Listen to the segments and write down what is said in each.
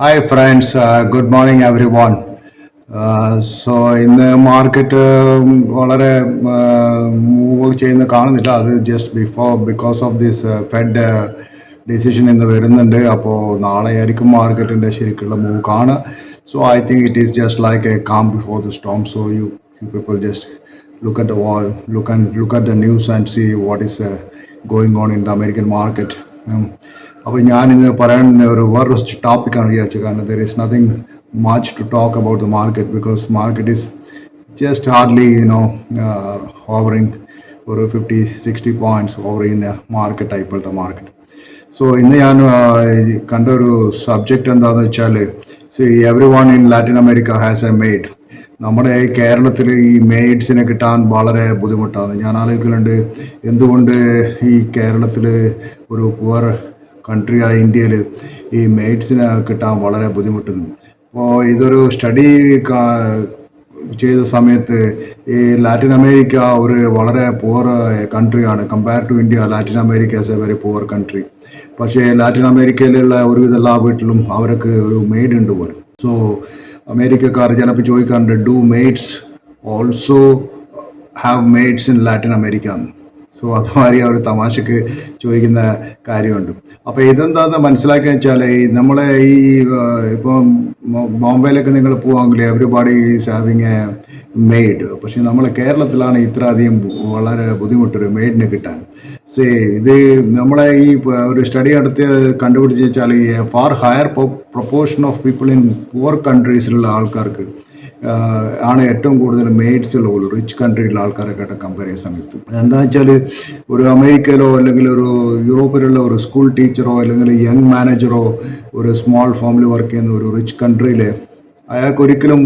Hi friends good morning everyone so ഇന്ന് market വളരെ move ചെയ്യുന്ന കാണുന്നില്ല. അത് just before because of this Fed decision ഇന്ന് വരുന്നുണ്ട്. അപ്പോൾ നാളെ ആയിരിക്കും മാർക്കറ്റിന്റെ ശരിക്കുള്ള മൂവ് കാണുക so I think it is just like a calm before the storm so you you people just look at the wall, look and look at the news and see what is on the American market. Um, അപ്പോൾ ഇന്ന് പറയാൻ ഒരു വേറൊരു ടോപ്പിക്കാണ് വിചാരിച്ചത് കാരണം there is nothing much to talk about the market because market is just hardly you know hovering ഒരു fifty sixty points over ചെയ്യുന്ന മാർക്കറ്റാണ് ഇപ്പോഴത്തെ മാർക്കറ്റ് സോ ഇന്ന് ഞാൻ ആ, കണ്ട ഒരു സബ്ജക്റ്റ് എന്താണെന്ന് വെച്ചാൽ see everyone in Latin America has a maid നമ്മുടെ കേരളത്തിൽ ഈ മെയ്ഡ്സിനെ കിട്ടാൻ വളരെ ബുദ്ധിമുട്ടാണ്. ഞാൻ ആലോചിക്കലുണ്ട് എന്തുകൊണ്ട് ഈ കേരളത്തിൽ ഒരു പുവർ കൺട്രിയായ ഇന്ത്യയിൽ ഈ മെയ്ഡ്സിനെ കിട്ടാൻ വളരെ ബുദ്ധിമുട്ടുന്നു. അപ്പോൾ ഇതൊരു സ്റ്റഡി ചെയ്ത സമയത്ത് ഈ ലാറ്റിൻ അമേരിക്ക ഒരു വളരെ poor കൺട്രിയാണ് compare to India Latin America as a very poor country പക്ഷേ ലാറ്റിൻ അമേരിക്കയിലുള്ള ഒരുവിധ എല്ലാ വീട്ടിലും അവർക്ക് ഒരു മെയ്ഡ് ഉണ്ട് പോലും. സോ അമേരിക്കക്കാർ ചിലപ്പോൾ ചോദിക്കാറുണ്ട് do maids also have maids in Latin America എന്ന് സോ അതുമാതിരി ഒരു തമാശക്ക് ചോദിക്കുന്ന കാര്യമുണ്ട്. അപ്പോൾ ഇതെന്താന്ന് മനസ്സിലാക്കുക വെച്ചാൽ ഈ നമ്മളെ ഈ ഇപ്പം ബോംബെയിലൊക്കെ നിങ്ങൾ പോവാമെങ്കിൽ everybody is having a maid പക്ഷെ നമ്മളെ കേരളത്തിലാണ് ഇത്ര അധികം വളരെ ബുദ്ധിമുട്ടൊരു മെയ്ഡിനെ കിട്ടാൻ. സേ ഇത് നമ്മളെ ഈ ഒരു സ്റ്റഡി നടത്തി കണ്ടുപിടിച്ച് വെച്ചാൽ ഈ far higher proportion of people in poor കൺട്രീസിലുള്ള ആൾക്കാർക്ക് ആണ് ഏറ്റവും കൂടുതൽ മെയ്ഡ്സ് ഉള്ള പോലും റിച്ച് കൺട്രിയിലുള്ള ആൾക്കാരൊക്കെ കമ്പയർ ചെയ്യുന്ന സമയത്ത്. എന്താ വെച്ചാൽ ഒരു അമേരിക്കയിലോ അല്ലെങ്കിൽ ഒരു യൂറോപ്പിലുള്ള ഒരു സ്കൂൾ ടീച്ചറോ അല്ലെങ്കിൽ യങ് മാനേജറോ ഒരു സ്മോൾ ഫാമിലി വർക്ക് ചെയ്യുന്ന ഒരു റിച്ച് കൺട്രിയിൽ അയാൾക്ക് ഒരിക്കലും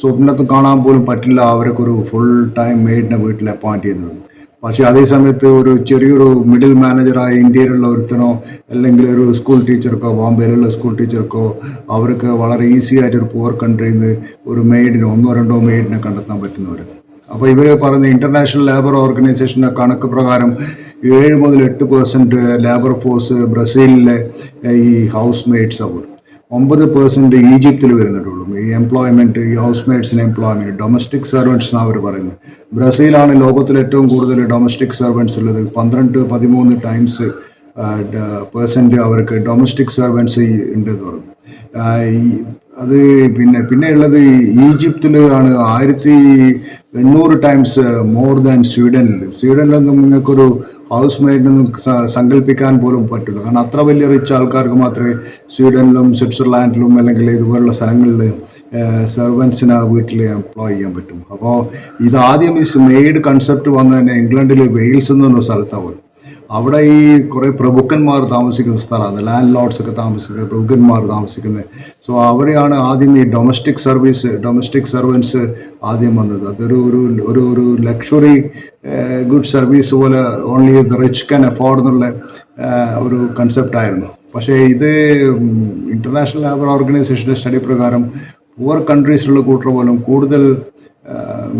സ്വപ്നത്തിൽ കാണാൻ പോലും പറ്റില്ല അവരൊക്കെ ഒരു ഫുൾ ടൈം മെയ്ഡിനെ വീട്ടിൽ അപ്പോയിന്റ് ചെയ്യുന്നത്. പക്ഷേ അതേ സമയത്ത് ഒരു ചെറിയൊരു മിഡിൽ മാനേജറായ ഇന്ത്യയിലുള്ള ഒരുത്തനോ അല്ലെങ്കിൽ ഒരു സ്കൂൾ ടീച്ചർക്കോ ബോംബെയിലുള്ള സ്കൂൾ ടീച്ചർക്കോ അവർക്ക് വളരെ ഈസി ആയിട്ട് ഒരു പുവർ കൺട്രിയിൽ നിന്ന് ഒരു മെയ്ഡിനെ ഒന്നോ രണ്ടോ മെയ്ഡിനെ കണ്ടെത്താൻ പറ്റുന്നവർ അപ്പോൾ ഇവർ പറയുന്ന ഇന്റർനാഷണൽ ലേബർ ഓർഗനൈസേഷന്റെ കണക്ക് പ്രകാരം ഏഴ് മുതൽ എട്ട് പെർസെന്റ് ലേബർ ഫോഴ്സ് ബ്രസീലിലെ ഈ ഹൗസ് മെയ്ഡ്സ് അവർ ഒമ്പത് പെർസെന്റ് ഈജിപ്തിൽ വരുന്നിട്ടുള്ളൂ. ഈ എംപ്ലോയ്മെന്റ് ഈ ഹൗസ് മെയ്ഡ്സിന് എംപ്ലോയ്മെന്റ് ഡൊമസ്റ്റിക് സർവൻസ് എന്നാണ് അവർ പറയുന്നത്. ബ്രസീലാണ് ലോകത്തിൽ ഏറ്റവും കൂടുതൽ ഡൊമസ്റ്റിക് സർവൻസ് ഉള്ളത്. പന്ത്രണ്ട് പതിമൂന്ന് ടൈംസ് പേഴ്സന്റ് അവർക്ക് ഡൊമസ്റ്റിക് സർവൻസ് ഉണ്ട് എന്ന് പറഞ്ഞു. അത് പിന്നെ പിന്നെ ഉള്ളത് ഈജിപ്തിൽ ആണ് ആയിരത്തി എണ്ണൂറ് ടൈംസ് മോർ ദാൻ സ്വീഡനിൽ സ്വീഡനിലൊന്നും നിങ്ങൾക്കൊരു ഹൗസ് മെയ്ഡിനൊന്നും സങ്കല്പിക്കാൻ പോലും പറ്റില്ല. കാരണം അത്ര വലിയ റിച്ച് ആൾക്കാർക്ക് മാത്രമേ സ്വീഡനിലും സ്വിറ്റ്സർലാൻഡിലും അല്ലെങ്കിൽ ഇതുപോലുള്ള സ്ഥലങ്ങളിൽ സെർവൻസിനെ വീട്ടിൽ എംപ്ലോയ് ചെയ്യാൻ പറ്റും. അപ്പോൾ ഇത് ആദ്യം ഈ മെയ്ഡ് കൺസെപ്റ്റ് വന്ന തന്നെ ഇംഗ്ലണ്ടിൽ വെയിൽസ് എന്ന് പറഞ്ഞ സ്ഥലത്താണ് അവിടെ ഈ കുറേ പ്രഭുക്കന്മാർ താമസിക്കുന്ന സ്ഥലമാണ് ലാൻഡ് ലോഡ്സ് ഒക്കെ താമസിക്കുന്നത് പ്രഭുക്കന്മാർ താമസിക്കുന്നത് സോ അവിടെയാണ് ആദ്യം ഈ ഡൊമസ്റ്റിക് സർവീസ് ഡൊമസ്റ്റിക് സർവൻസ് ആദ്യം വന്നത്. അതൊരു ഒരു ഒരു ഒരു ലക്ഷറി ഗുഡ് സർവീസ് പോലെ only the rich can afford എന്നുള്ള ഒരു കൺസെപ്റ്റ് ആയിരുന്നു. പക്ഷേ ഇത് ഇന്റർനാഷണൽ ലേബർ ഓർഗനൈസേഷന്റെ സ്റ്റഡി പ്രകാരം പുവർ കൺട്രീസിലുള്ള കൂട്ടർ പോലും കൂടുതൽ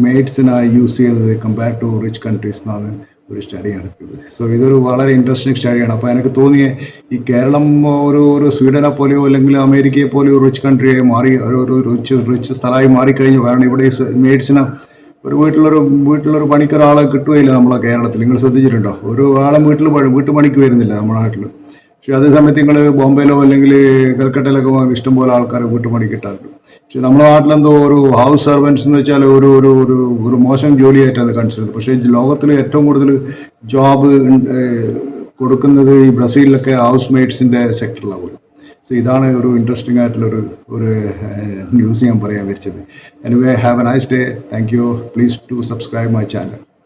മെയ്ഡ്സിനായി യൂസ് ചെയ്യുന്നത് കമ്പയർ ടു റിച്ച് കൺട്രീസ് എന്നാണ് ഒരു സ്റ്റഡി നടത്തിയത്. സോ ഇതൊരു വളരെ ഇൻട്രസ്റ്റിംഗ് സ്റ്റഡിയാണ് അപ്പോൾ എനിക്ക് തോന്നിയ ഈ കേരളം ഒരു ഒരു സ്വീഡനെ പോലെയോ അല്ലെങ്കിൽ അമേരിക്കയെ പോലെയോ റിച്ച് കൺട്രിയായി മാറി ഒരു റിച്ച് റിച്ച് സ്ഥലമായി മാറിക്കഴിഞ്ഞു. കാരണം ഇവിടെ മെയ്ഡ്സിന് ഒരു വീട്ടിലൊരു വീട്ടിലൊരു പണിക്കൊരാളെ കിട്ടുകയില്ല നമ്മളെ കേരളത്തിൽ. നിങ്ങൾ ശ്രദ്ധിച്ചിട്ടുണ്ടോ? ഒരു ആളെ വീട്ടിൽ പണി- വീട്ടുപണിക്ക് വരുന്നില്ല നമ്മുടെ നാട്ടിൽ പക്ഷെ അതേ സമയത്ത് നിങ്ങൾ ബോംബെയിലോ അല്ലെങ്കിൽ കൽക്കട്ടയിലൊക്കെ പോകാൻ ഇഷ്ടംപോലെ ആൾക്കാരെ വീട്ടുപണി കിട്ടാറുണ്ട്. പക്ഷെ നമ്മുടെ നാട്ടിലെന്തോ ഒരു ഹൗസ് സർവൻസ് എന്ന് വെച്ചാൽ ഒരു ഒരു ഒരു ഒരു മോശം ജോലിയായിട്ടാണ് കൺസിഡർ പക്ഷേ ലോകത്തിൽ ഏറ്റവും കൂടുതൽ ജോബ് കൊടുക്കുന്നത് ഈ ബ്രസീലിലൊക്കെ ഹൗസ് മെയ്ഡ്സിന്റെ സെക്ടറിലാണ് പോലും സോ ഇതാണ് ഒരു ഇൻട്രസ്റ്റിംഗ് ആയിട്ടുള്ളൊരു ഒരു ന്യൂസ് ഞാൻ പറയാൻ വെച്ചത് anyway have a nice day thank you please to subscribe my channel